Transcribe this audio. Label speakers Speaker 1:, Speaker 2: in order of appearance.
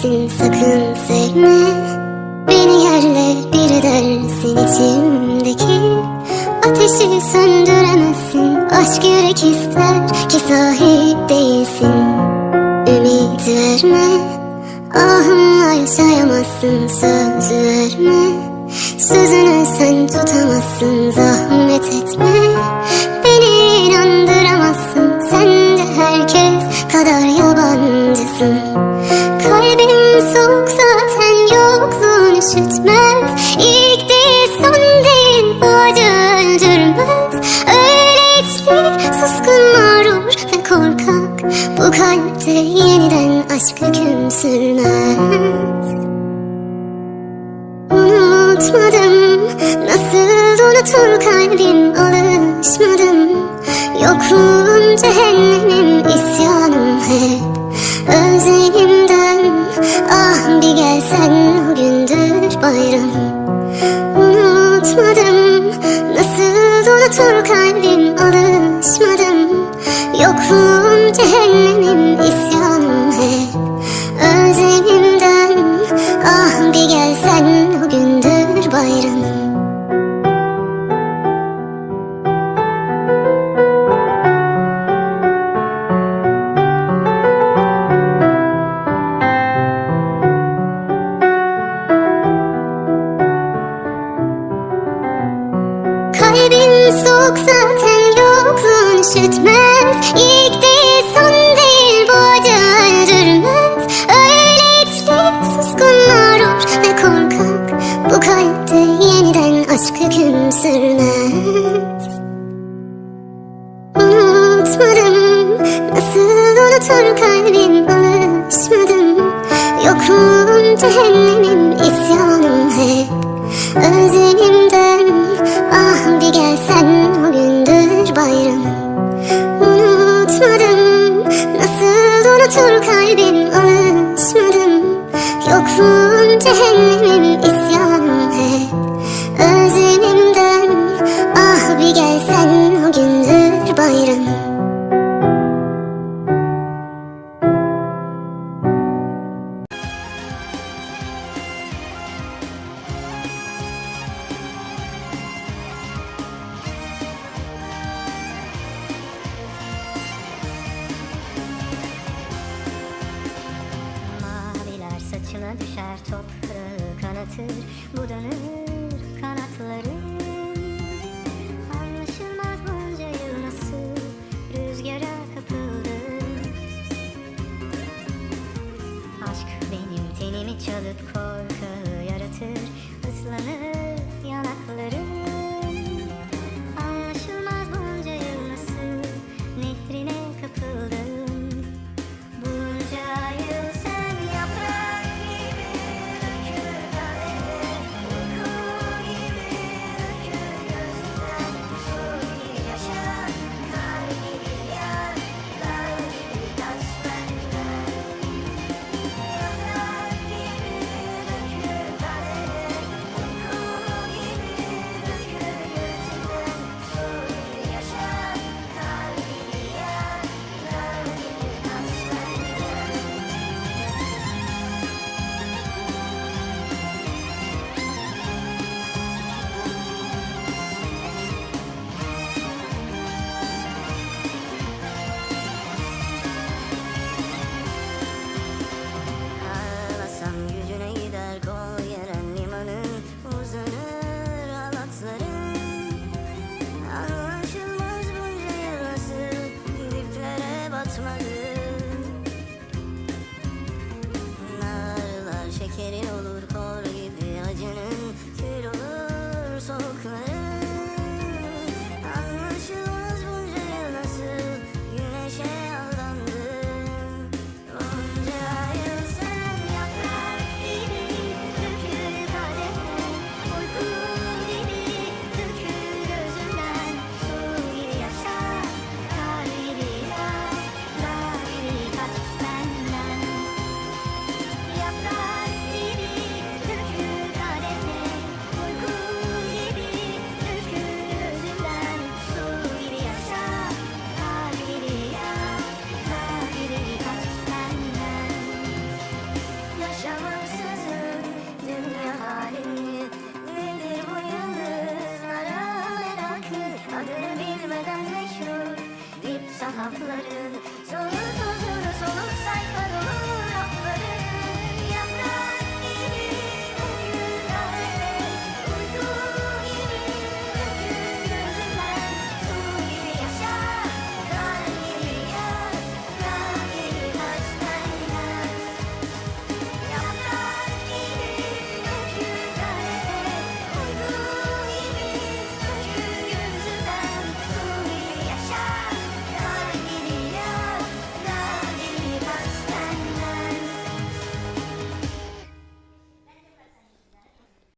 Speaker 1: Düşersin sakın sevme? Beni yerle bir edersin içimdeki. Ateşi söndüremezsin Aşk yürek ister ki sahip değilsin. Ümit verme Ahımla yaşayamazsın Söz verme. Sözünü sen tutamazsın zahmet değil son değil acı öldürmez. Öyle suskun mağrur ve korkak. Bu kalpte yeniden aşk hüküm sürmez. Unutmadım. Nasıl unutur kalbim? Alışmadım. Yokluğun cehennemim üşütmez İlk son değil bu acı öldürmez. Öyle ve korkak. Bu kalpte yeniden aşk hüküm sürmez. Unutmadım nasıl unutur kalbim alışmadım Yokluğun cehennemim Şaşır budanır kanatların Anlaşılmaz bunca yıl nasıl rüzgara
Speaker 2: kapıldım Aşk benim tenimi çalıp korku yaratır ıslanır.